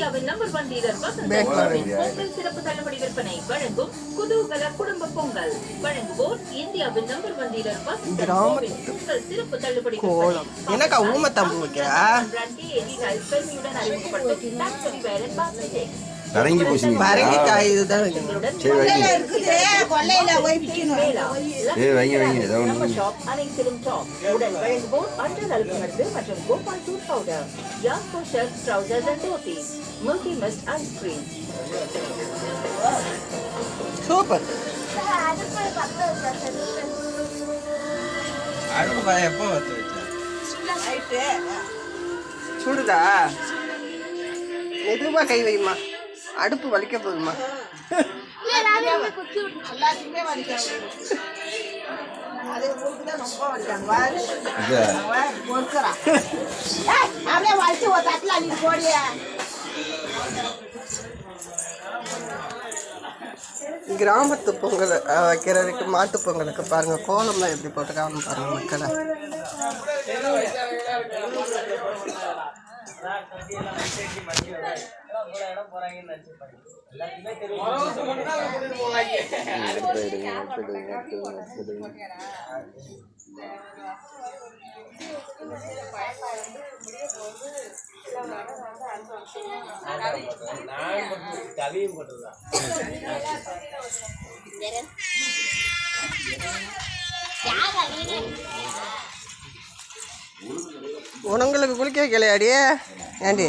இந்தியாவின் number one Vasanth கோவின் பொங்கல் சிறப்பு தள்ளுபடி விற்பனை வழங்கும் குதூகல குடும்ப பொங்கல். வழங்குவோர் இந்தியாவின் நம்பர் ஒன் வசந்த் கோவின் பொங்கல் சிறப்பு தள்ளுபடி கோலம். என்னக்கா வைக்கிறா? பெருமையுடன் அறிமுகப்படுத்தும் பாஸ்மெட்டிக் கரங்கி பூசிங்க பரங்கிக்காய் இதுதான். சரி வைங்க. கொல்லையில போய் மேலா, ஏய், வைங்க, வைங்க, ஏதோ. ஷாப் அனைத்திலும் டாப் உடன் வழங்குவோர் அண்டர் அல்பமருந்து மற்றும் Gopal tooth powder Yasco shirt trousers and dhotis Milky Mist ice cream super. அடுப்பு எப்போ சுடுதா? மெதுவா கை வைமா? அடுப்பு வலிக்க போகுதுமா அப்படியே வலிச்சு ஒரு தட்டில் போடிய கிராமத்து பொங்கல் வைக்கிறதுக்கு மாட்டு பொங்கலுக்கு பாருங்க கோலம்லாம் எப்படி போட்டுருக்காங்க பாருங்க மக்களை. எடுத்துடுங்க, எடுத்துடுங்க. உனங்களுக்கு குளிக்க வைக்கலையாடியே ஏண்டி?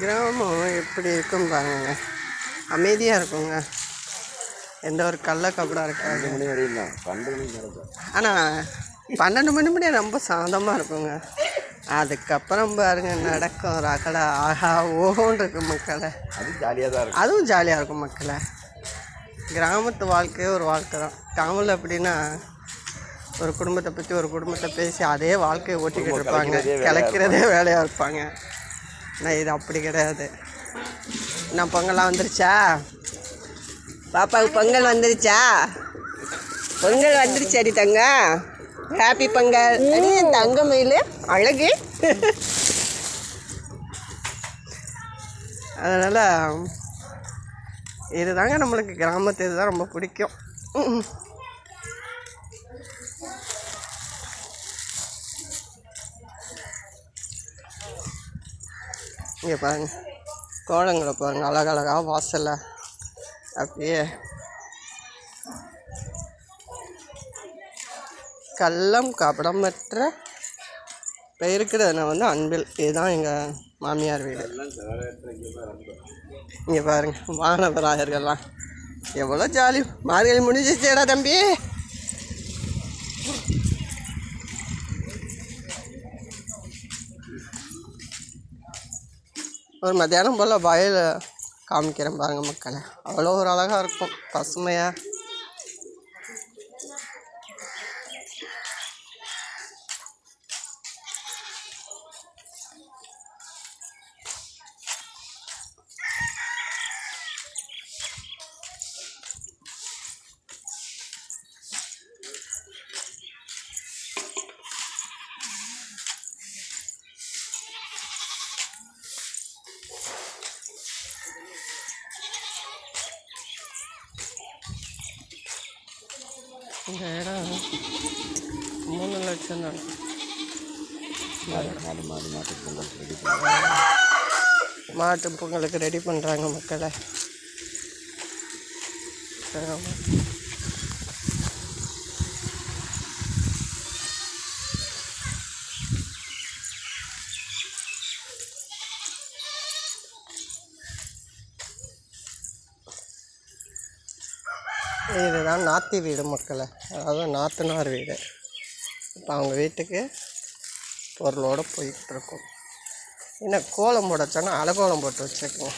கிராமம் எப்படி இருக்கும் பாருங்க. அமைதியாக இருக்குங்க. எந்த ஒரு கள்ள கபடாக இருக்காது. மணி ஆனால் பன்னெண்டு மணி முடிய ரொம்ப சாந்தமாக இருக்குங்க. அதுக்கப்புறம் பாருங்க நடக்கும். ரகடா ஆஹா ஓஹோன்னு இருக்கு மக்களை. அது ஜாலியாக தான் இருக்கும். அதுவும் ஜாலியாக இருக்கும் மக்களை. கிராமத்து வாழ்க்கையே ஒரு வாழ்க்கை தான். டவுனில் எப்படின்னா ஒரு குடும்பத்தை பற்றி ஒரு குடும்பத்தை பேசி அதே வாழ்க்கையை ஓட்டிக்கிட்டு இருப்பாங்க. கிளக்கிறதே வேலையாக இருப்பாங்க. ஆனால் இது அப்படி கிடையாது. நான் பொங்கல்லாம் வந்துருச்சா? பாப்பாவுக்கு பொங்கல் வந்துருச்சா? பொங்கல் வந்துருச்சாடி தங்க. ஹாப்பி பொங்கல். தங்க மயில் அழகு. அதனால் இதுதாங்க நம்மளுக்கு கிராமத்து இதுதான் ரொம்ப பிடிக்கும். இங்கே பாருங்கள் கோலங்களை பாருங்கள் அழகழகாக வாசலில் அப்படியே கள்ளம் கபடமற்ற பெயருக்கிறது வந்து அன்பில். இதுதான் எங்கள் மாமியார் வீடு. இங்கே பாருங்கள் மாணவராயர்கள்லாம். எவ்வளோ ஜாலி. மார்கழி முடிஞ்சிச்சேடா தம்பி. ஒரு மத்தியானம் போல் வயலை காமிக்கிறேன் பாருங்கள் மக்களை. அவ்வளோ ஒரு அழகாக இருக்கும். பசுமையாக இந்த இடம் மூணு லட்சம் தான். மாட்டு பொங்கலுக்கு ரெடி பண்ணுறாங்க மக்களை. இதுதான் நாத்தி வீடு மக்களை. அதாவது நாத்தனார் வீடு. இப்போ அவங்க வீட்டுக்கு பொருளோடு போய்கிட்டு இருக்கோம். என்ன கோலம் போட சொன்னால் அலகோலம் போட்டு வச்சுருக்கோம்.